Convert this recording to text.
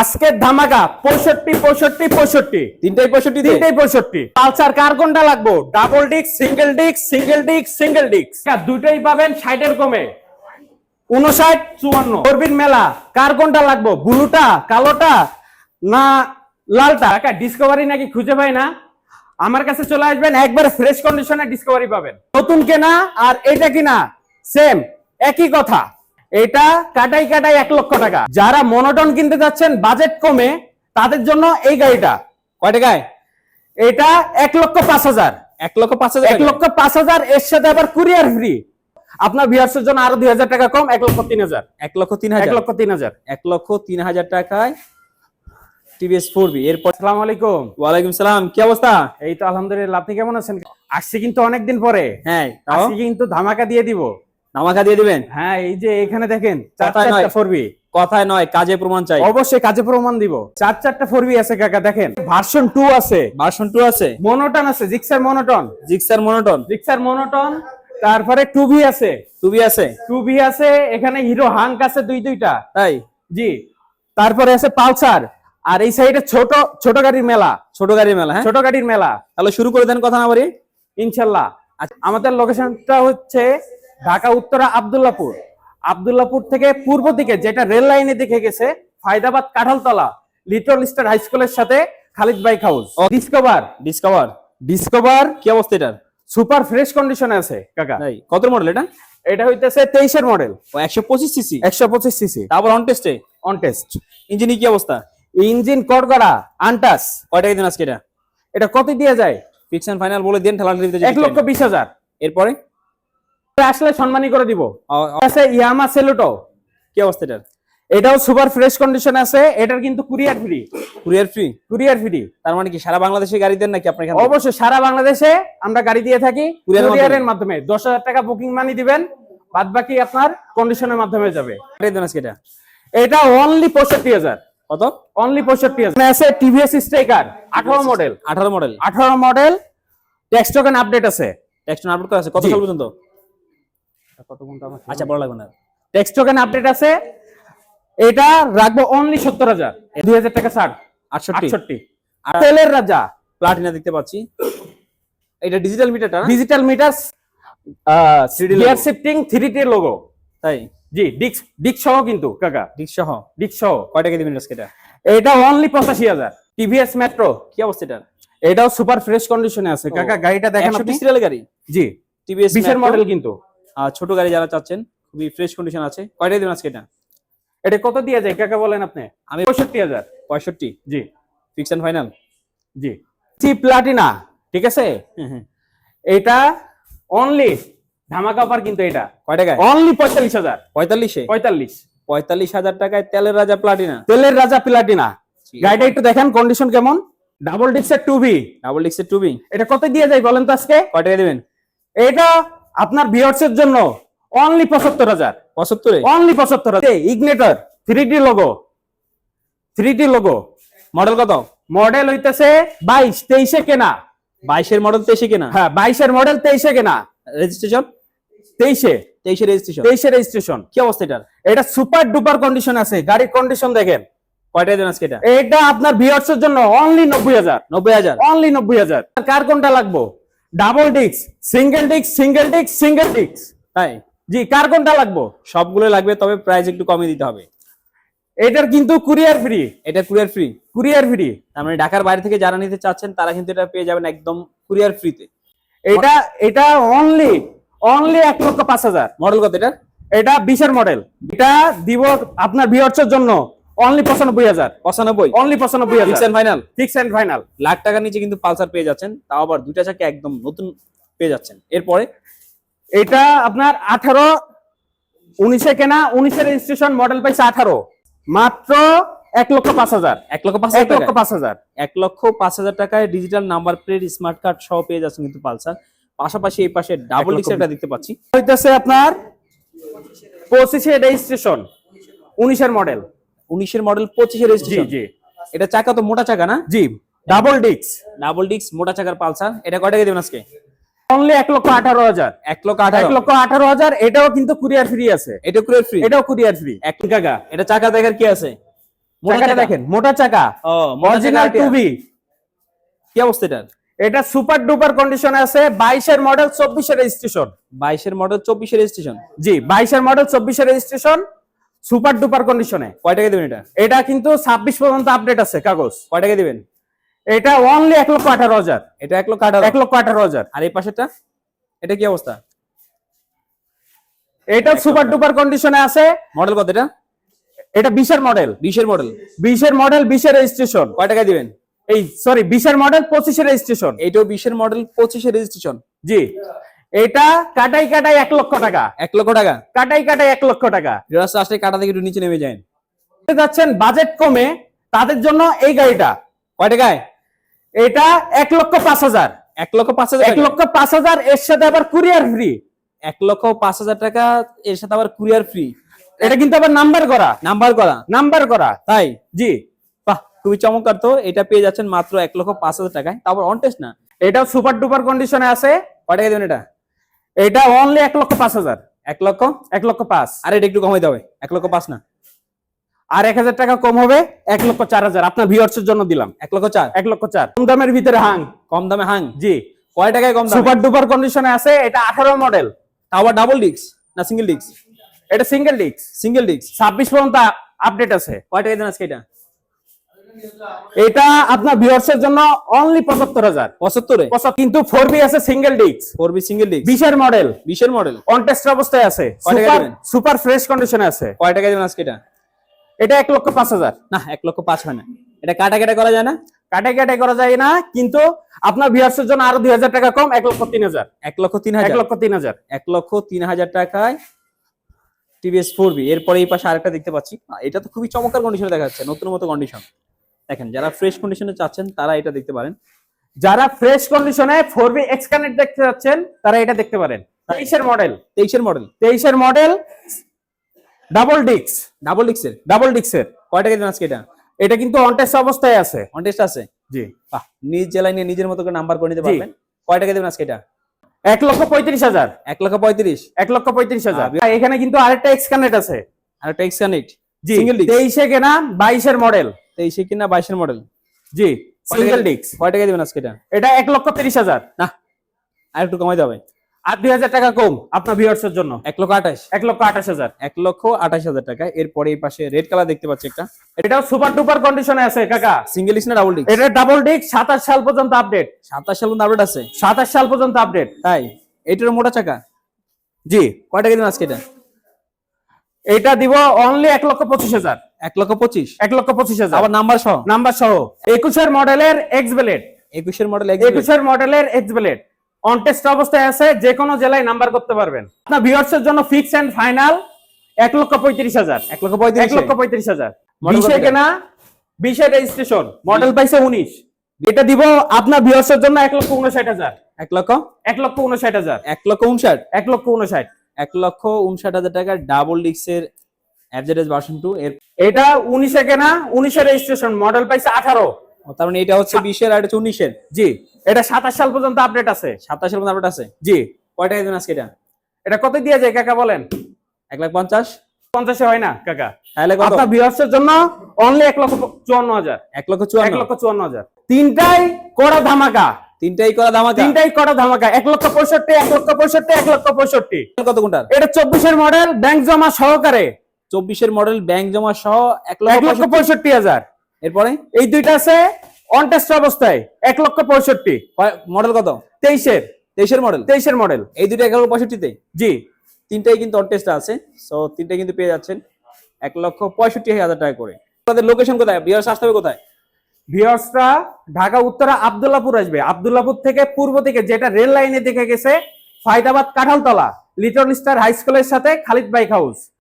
আজকের ধামাকা পঁয়ষট্টি পঁয়ষট্টি পঁয়ষট্টি। তিনটাই পঁয়ষট্টি তিনটাই পঁয়ষট্টি। পালসার কার কোনটা লাগবো? Double disc single disc single disc single disc দুটোই পাবেন ষাটের কমে। উনষাট চুয়ান্ন। করবিন মেলা কার কোনটা লাগবো? ব্লুটা কালোটা না লালটা? কাকা ডিসকভারি নাকি খুঁজে পাই না। আমার কাছে চলে আসবেন একবারে ফ্রেশ কন্ডিশনে ডিসকভারি পাবেন। নতুন কেনা আর এটা কিনা সেম একই কথা। এটা কাটাই কাটাই এক লক্ষ টাকা। যারা মনোটন কিনতে যাচ্ছেন বাজেট কমে তাদের জন্য এই গাড়িটা। কয় টাকায় এটা এক লক্ষ পাঁচ হাজার। এক লক্ষ পাঁচ হাজার এক লক্ষ পাঁচ হাজার এর সাথে আবার কুরিয়ার ফ্রি আপনার ভিউয়ার্সের জন্য আরও দুই হাজার টাকা কম এক লক্ষ তিন হাজার। এক লক্ষ তিন হাজার। এক লক্ষ তিন হাজার। এক লক্ষ তিন হাজার টাকায় টিভিএস ফোর বি এরপর আসসালামু আলাইকুম। ওয়ালাইকুম সালাম কি অবস্থা? এই তো আলহামদুলিল্লাহ আপনি কেমন আছেন? আসছি কিন্তু অনেকদিন পরে। হ্যাঁ আজকে কিন্তু ধামাকা দিয়ে দিব। নামাকা দিয়ে দিবেন? হ্যাঁ এই যে এখানে দেখেন চার কথায় নয়। চারটা ফোরবি। কথায় নয় কাজে প্রমাণ চাই। অবশ্যই কাজে প্রমাণ দিব। চার চারটা ফোরবি আছে কাকা দেখেন। ভার্সন টু আছে। ভার্সন টু আছে। মনোটন আছে Gixxer monotone. Gixxer monotone. Gixxer monotone তারপরে টু ভি আছে। টুবি আছে। টু ভি আছে এখানে হিরো হাঙ্ক আছে দুই দুইটা। তাই? জি। তারপরে আছে পালসার। আর এই সাইডে ছোট ছোট গাড়ির মেলা। ছোট গাড়ির মেলা হ্যাঁ? ছোট গাড়ির মেলা। তাহলে শুরু করে দেন কথা না বলি। ইনশাল্লাহ। আচ্ছা, আমাদের লোকেশনটা হচ্ছে ঢাকা উত্তরা আবদুল্লাপুর। আবদুল্লাপুর থেকে পূর্ব দিকে যেটা রেল লাইনে দেখে গেছে Faidabad Kanthaltala little star high স্কুলের সাথে Khalid bike house discover. Discover. Discover? কি অবস্থা এটার? সুপার ফ্রেশ কন্ডিশনে আছে কাকা। কত মডেল এটা? এটা হইতেছে তেইশের মডেল একশো পঁচিশ সিসি একশো পঁচিশ সিসি তারপর অন টেস্টে অন টেস্ট ইঞ্জিনি কি অবস্থা? ইঞ্জিন কড়গড়া আনটাস। কয় টাকা দিন আজকে এটা? এটা কত দিয়ে যায়? ফিক্সন ফাইনাল বলে দেন ঠেলা এক লক্ষ বিশ হাজার। এরপরে? আসলে সম্মানী করে দিব। আছে ইয়ামা সেলুটো। কি অবস্থা এটার? এটাও সুপার ফ্রেশ কন্ডিশন আছে এটার কিন্তু courier free. Courier free? Courier free. তার মানে কি সারা বাংলাদেশে গাড়ি দেন নাকি আপনার এখানে অবশ্যই সারা বাংলাদেশে আমরা গাড়ি দিয়ে থাকি কুরিয়ারের মাধ্যমে? দশ হাজার টাকা বুকিং মানি দিবেন বাদ বাকি আপনার কন্ডিশনের মাধ্যমে যাবে। দেন আজকে এটা? এটা অনলি পঁয়ষট্টি হাজার। কত? অনলি পঁয়ষট্টি হাজার। আছে টিভিএস স্ট্রাইকার আঠারো মডেল আঠারো মডেল আঠারো মডেল টেক্সট টোকেন আপডেট আছে। টেক্সট আপডেট করা আছে। কত। সাল পর্যন্ত? আচ্ছা বড় লাগবে না। টেক্সট টোকেন আপডেট আছে। এটা রাখব অনলি সত্তর হাজার। দুই হাজার টাকা ছাড়। আটষট্টি। আর তেলের রাজা। প্লাটিনা দেখতে পাচ্ছি। এটা ডিজিটাল মিটারটা digital meter gear shifting three T logo তাই? জি ডিক্স ডিক্স সহ কিন্তু কাকা। ডিক সহ? ডিক্স সহ। কয় টাকা দিবেন আজকে এটা? এটা অনলি পঁচাশি হাজার। টিভিএস মেট্রো কি অবস্থা এটা এটাও সুপার ফ্রেশ কন্ডিশনে আছে কাকা। গাড়িটা দেখেন আপনি। সিরিয়াল গাড়ি? জি। টিভিএস বিশের মডেল কিন্তু। ছোট গাড়ি যারা চাচ্ছেন খুবই ফ্রেশ কন্ডিশন আছে। কয় টাকা দিবেন আজকে এটা? এটা কত দিয়ে যায়? কাকা বলেন আপনি। আমি পঁয়ষট্টি হাজার। পঁয়ষট্টি? জি। ফিক্সন ফাইনাল জি। সি প্লাটিনা ঠিক আছে? এটা অনলি ধামাকা অফার কিন্তু এটা। কয় টাকায় অনলি পঁয়তাল্লিশ হাজার। পঁয়তাল্লিশে? পঁয়তাল্লিশ। পঁয়তাল্লিশ হাজার টাকায় তেলের রাজা প্লাটিনা তেলের রাজা প্লাটিনা গাড়িটা একটু দেখেন কন্ডিশন কেমন? ডাবল ডিক্সের টু বি ডাবল ডিক্সের টুবি এটা কত দিয়ে যায় বলেন তো আজকে? কয় টাকা দিবেন? এটা আপনার ভিউয়ার্স এর জন্য অনলি পঁচাত্তর হাজার। পঁচাত্তরে? অনলি পঁচাত্তর হাজার। Ignitor three D logo three D logo model কত? মডেল হইতেছে বাইশ তেইশে কেনা। বাইশের মডেল তেইশে কেনা? হ্যাঁ বাইশের মডেল তেইশে কেনা। রেজিস্ট্রেশন তেইশে। তেইশে রেজিস্ট্রেশন তেইশে রেজিস্ট্রেশন কি অবস্থা এটার? এটা সুপার ডুপার কন্ডিশন আছে গাড়ির কন্ডিশন দেখেন। কয় টাকা দেবেন আজকে এটা? এটা আপনার ভিউয়ার্স এর জন্য অনলি নব্বই হাজার। নব্বই হাজার। অনলি নব্বই হাজার। কার কোনটা লাগবো? ডাবল ডিক্স সিঙ্গেল ডিক্স সিঙ্গেল ডিক্স সিঙ্গেল ডিক্স তাই? জি কার কোনটা লাগবো? সবগুলো লাগবে তবে প্রাইস একটু কমিয়ে দিতে হবে। এটার কিন্তু কুরিয়ার ফ্রি এটা কুরিয়ার ফ্রি কুরিয়ার ফ্রি তার মানে ঢাকার বাইরে থেকে যারা নিতে চাচ্ছেন তারা কিন্তু এটা পেয়ে যাবেন একদম কুরিয়ার ফ্রিতে এটা এটা অনলি অনলি এক লক্ষ পাঁচ হাজার। মডেল কত এটা এটা বিশের মডেল এটা দিব আপনার ভিউয়ার্সের জন্য। অনলি পঁচানব্বই হাজার। পঁচানব্বই? অনলি পঁচানব্বই ফিক্স হাজার final fix and final lakh টাকার নিচে কিন্তু পালসার পেয়ে যাচ্ছেন তাও আবার দুইটা চাকা একদম নতুন পেয়ে যাচ্ছেন। এরপরে? এটা আপনার আঠারো উনিশে কেনা উনিশের রেজিস্ট্রেশন মডেল পাইছে আঠারো। মাত্র এক লক্ষ পাঁচ হাজার। এক লক্ষ পাঁচ এক লক্ষ পাঁচ হাজার। এক লক্ষ পাঁচ হাজার টাকায় digital number plate smart card সহ পেয়ে যাচ্ছেন কিন্তু পালসার। পাশাপাশি এই পাশে ডাবল একটা দেখতে পাচ্ছি। হইতেছে আপনার পঁচিশে রেজিস্ট্রেশন উনিশের মডেল উনিশের মডেল পঁচিশের রেজিস্ট্রেশন জি এটা চাকা তো মোটা চাকা না? জি ডাবল ডিক্স ডাবল ডিক্স মোটা চাকার পালসার। এটা কয় টাকা দেবেন আজকে? অনলি এক লক্ষ আঠারো হাজার। এক লক্ষ এক আঠারো লক্ষ আঠারো হাজার এটাও কিন্তু কুরিয়ার ফ্রি আছে। এটা কুরিয়ার ফ্রি এটাও কুরিয়ার ফ্রি এক টাকা এটা চাকা দেখার কি আছে? মোটা দেখেন মোটা চাকা। ও অরিজিনাল টুবি কি অবস্থা এটার? এটা সুপার ডুপার কন্ডিশনে আছে বাইশের মডেল চব্বিশের রেজিস্ট্রেশন বাইশের মডেল চব্বিশের রেজিস্ট্রেশন জি বাইশের মডেল চব্বিশের রেজিস্ট্রেশন সুপার ডুপার কন্ডিশনে কয় টাকা দেবেন এটা? এটা কিন্তু ছাব্বিশ পর্যন্ত আপডেট আছে কাগজ। কয় টাকা দিবেন? এটা অনলি এক লক্ষ আঠারো হাজার। এটা এক লক্ষ আঠারো। এক লক্ষ আঠারো হাজার। আর এই পাশেরটা? এটা কি অবস্থা? এটা সুপার ডুপার কন্ডিশনে আছে। মডেল কত এটা? এটা বিশের মডেল বিশের মডেল বিশের মডেল বিশের রেজিস্ট্রেশন কয় টাকা দিবেন? এই সরি বিশের মডেল পঁচিশের রেজিস্ট্রেশন এইটাও বিশের মডেল পঁচিশের রেজিস্ট্রেশন জি। এটা কাটাই কাটাই এক লক্ষ টাকা। এক লক্ষ টাকা? কাটাই কাটাই এক লক্ষ টাকা। রাস্তা আসলে কাটা থেকে একটু নিচে নেমে যায় যাচ্ছেন বাজেট কমে তাদের জন্য এই গাড়িটা। কয় টাকায়? এটা এক লক্ষ পাঁচ হাজার। এক লক্ষ পাঁচ হাজার এক লক্ষ পাঁচ হাজার এর সাথে আবার কুরিয়ার ফ্রি এক লক্ষ পাঁচ হাজার টাকা এর সাথে আবার কুরিয়ার ফ্রি এটা কিন্তু আবার নাম্বার করা। নাম্বার করা। নাম্বার করা। তাই? জি। বাহ খুবই চমৎকার তো। এটা পেয়ে যাচ্ছেন মাত্র এক লক্ষ পাঁচ হাজার টাকায়। তারপর অন টেস্ট না? এটাও সুপার ডুপার কন্ডিশনে আছে। কয় টাকা দেবেন এটা? এটা অনলি এক লক্ষ পাঁচ হাজার। এক লক্ষ এক লক্ষ পাঁচ। আর এটা একটু কমাইতে হবে এক লক্ষ পাঁচ না। আর এক হাজার টাকা কম হবে এক লক্ষ চার হাজার। আপনার ভিউয়ার্সের জন্য দিলাম। এক লক্ষ চার? এক লক্ষ চার। কম দামের ভিতরে হাং কম দামে হাং জি। কয় টাকায় কম দামে? সুপার ডুপার কন্ডিশনে আছে এটা আঠারো মডেল আবার ডাবল ডিস্ক না সিঙ্গেল ডিস্ক এটা সিঙ্গেল ডিস্ক সিঙ্গেল ডিস্ক ছাব্বিশ পর্যন্ত আপডেট আছে। কয় টাকা দেন আজকে এটা? এটা আপনার ভিউয়ার্সের জন্য অনলি পঁচাত্তর হাজার। পঁচাত্তরে? কিন্তু ফোর বি আছে single disc four B single disc বিশের মডেল বিশের মডেল অন টেস্ট অবস্থায় আছে। সুপার সুপার ফ্রেশ কন্ডিশনে আছে। কয় টাকা দেবেন আজকে এটা? এটা এক লক্ষ পাঁচ হাজার। না এক লক্ষ পাঁচ হয় না। এটা কাটা কাটা করা যায় না? কাটে কাটে করা যায় না কিন্তু আপনার ভিউয়ার্সের জন্য আরও দুই হাজার টাকা কম এক লক্ষ তিন হাজার। এক লক্ষ তিন এক হাজার লক্ষ তিন হাজার। এক লক্ষ তিন হাজার টাকায় টিভিএস ফোর বি এরপরে এই পাশে আরেকটা দেখতে পাচ্ছি। এটা তো খুবই চমৎকার কন্ডিশনে দেখা যাচ্ছে নতুন মতো কন্ডিশন দেখেন যারা ফ্রেশ কন্ডিশনে চাচ্ছেন তারা এটা দেখতে পারেন। যারা ফ্রেশ কন্ডিশনে ফোর বি এক্স কানেক্ট দেখতে যাচ্ছেন তারা এটা দেখতে পারেন। তেইশের মডেল তেইশের মডেল তেইশের মডেল ডাবল ডিক্স ডাবল ডিক্সের ডাবল ডিক্সের কয় টাকা দেবেন আজকে এটা? এটা কিন্তু অনটেস্ট অবস্থায় আছে। কন্টেস্ট আছে? জি। বাহ নিজ জেলায় নিয়ে নিজের মতো করে নাম্বার করে নিতে পারবেন। কয় টাকা দেবেন আজকে এটা? এক লক্ষ পঁয়ত্রিশ হাজার। এক লক্ষ পঁয়ত্রিশ? এক লক্ষ পঁয়ত্রিশ হাজার। এখানে কিন্তু আরেকটা এক্স কানেক্ট আছে। আর একটা এক্স কানেক্ট জি সিঙ্গেল তেইশে কেনা বাইশের মডেল তেইশে কিনা বাইশের মডেল জি সিঙ্গেল ডিস্ক কয় টাকা দেবেন আজকে এটা? এটা এক লক্ষ তিরিশ হাজার। না আর একটু কমাই যাবে আর দুই হাজার টাকা কম আপনার ভিউয়ার্সের জন্য। এক লক্ষ আঠাশ। এক লক্ষ আঠাশ হাজার। এক লক্ষ আঠাশ হাজার টাকা। এরপরে এই পাশে রেড কালার দেখতে পাচ্ছি একটা। এটাও সুপার ডুপার কন্ডিশনে আছে কাকা। সিঙ্গেল ডিক্স না ডাবল ডিক্স এটা ডাবল ডিক্স সাতাশ সাল পর্যন্ত আপডেট সাতাশ সাল পর্যন্ত আপডেট আছে? সাতাশ সাল পর্যন্ত আপডেট তাই? এটার মোটা চাকা? জি। কয় টাকা দিন আজকে এটা? এটা দিব অনলি এক লক্ষ পঁচিশ হাজার এক লক্ষ পঁচিশ এক লক্ষ পঁচিশ হাজার আবার নাম্বার সহ নাম্বার সহ একুশের মডেলের এক্স ব্লেড একুশের মডেল একুশের মডেলের এক্স ব্লেড অনটেস্ট অবস্থায় আছে যে কোনো জেলায় নাম্বার করতে পারবেন আপনার ভিউয়ার্সের জন্য ফিক্স এন্ড ফাইনাল এক লক্ষ পঁয়ত্রিশ হাজার এক লক্ষ পঁয়ত্রিশ এক লক্ষ পঁয়ত্রিশ হাজার বিশে কেনা বিশে রেজিস্ট্রেশন মডেল পাইছে উনিশ এটা দিব আপনার ভিউয়ার্সের জন্য এক লক্ষ উনষাট হাজার এক লক্ষ এক লক্ষ উনষাট হাজার এক লক্ষ উনষাট এক লক্ষ উনষাট এক লক্ষ উনষাট হাজার টাকা ডাবল ডিক্সের অ্যাভারেজ ভার্সন টু এর এটা উনিশে কেনা উনিশে রেজিস্ট্রেশন মডেল পাইছে আঠারো। তার মানে এটা হচ্ছে বিশের আর এটা হচ্ছে উনিশের। জি। এটা সাতাশ সাল পর্যন্ত আপডেট আছে। সাতাশের মধ্যে আপডেট আছে? জি। কয় টাকা দিন আজকে এটা? এটা কত দিয়ে যায় কাকা বলেন? এক লাখ পঞ্চাশ? পঞ্চাশে হয় না কাকা। তাহলে আপনার ভিউয়ার্সের জন্য অনলি এক লক্ষ চুয়ান্ন হাজার। এক লক্ষ এক লক্ষ চুয়ান্ন হাজার। তিনটাই কড়া ধামাকা। তিনটাই করা আছে তিনটাই করা ধামাকা। এক লক্ষ পঁয়ষট্টি এক লক্ষ পঁয়ষট্টি এক লক্ষ পঁয়ষট্টি। কত কোনটা এটা চব্বিশের মডেল ব্যাংক জমা সহকারে। চব্বিশের মডেল ব্যাংক জমা সহ এক লক্ষ পঁয়ষট্টি। হাজার। এরপরে? এই দুইটা আছে অনটেস্ট অবস্থায় এক লক্ষ পঁয়ষট্টি। মডেল কত? তেইশের। তেইশের মডেল তেইশের মডেল এই দুটো এক লক্ষ পঁয়ষট্টিতে? জি। তিনটাই কিন্তু অন টেস্ট আছে সো তিনটাই কিন্তু পেয়ে যাচ্ছেন। এক লক্ষ পঁয়ষট্টি হাজার টাকা করে। আপনাদের লোকেশন কোথায়? বিহার আসতে হবে কোথায়? ভিওর্সরা ঢাকা, উত্তরা, আবদুল্লাপুর আসবে। আবদুল্লাপুর থেকে পূর্ব দিকে যেটা রেল লাইনে দেখে গেছে, Faidabad, Kanthaltala, little star high স্কুলের সাথে খালিদ বাইক হাউস।